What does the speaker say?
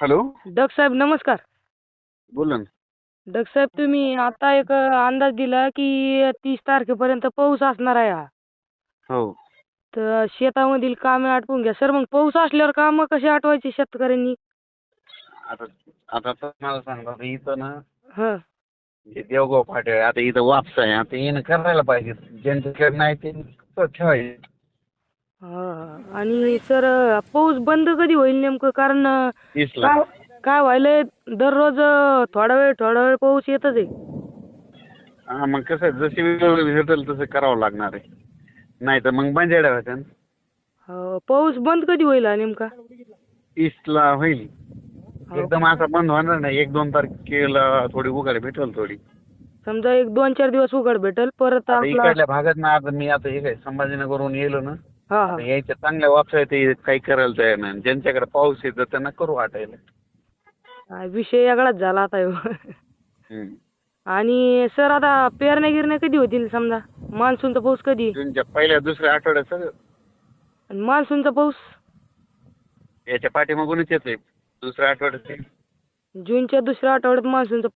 Hello. डग साहेब नमस्कार. बोला ना. डग साहेब तुम्ही आता एक अंदाज दिला की तीस तारखेपर्यंत पाऊस असणार आहे हा. हो. तर शेतामधील कामे आटपून घ्या. सर मग पाऊस असल्यावर कामं कशी आटवायची शेतकऱ्यांनी? आता आता तर मला सांगा आता इथं ना हं. देवगाव फाटे आहे आता इथं वापस आहे. आता येणं करायला पाहिजे. ज्यांच्याकडे नाही ते ठेवायचे हा. आणि सर पाऊस बंद कधी होईल नेमकं? कारण तीसला काय काय व्हायलंय? दररोज थोडा वेळ थोडा वेळ पाऊस येतच आहे. हा मग कसं आहे, जशी वेळ भेटेल तसं करावं लागणार आहे. नाही तर मग बंजाड्या होत्या ना. हो, पाऊस बंद कधी होईल हा नेमका? तीसला होईल. हो. एकदम असा बंद होणार नाही. एक दोन तारखेला थोडी उघड भेटेल थोडी. समजा एक दोन चार दिवस उघड भेटल परत आता आपला इकडल्या भागात ना आता मी आता हे काय संभाजीनगरहून येलो ना. हा हा. आता यायच्या चांगल्या वापसा ते काही करायला तयार नाही. ज्यांच्याकडे पाऊस येतो त्यांना करू वाटायला. हा, विषय वेगळाच झाला आता ह्यो. हम्म. आणि सर आता पेरण्या गिरण्या कधी होतील समजा? मान्सूनचा पाऊस कधी? जूनच्या पहिल्या दुसऱ्या आठवड्यात सगळं. आणि मान्सूनचा पाऊस? याच्या पाठीमागूनच येतोय. दुसऱ्या आठवड्यात ते. जूनच्या दुसऱ्या आठवड्यात मान्सूनचा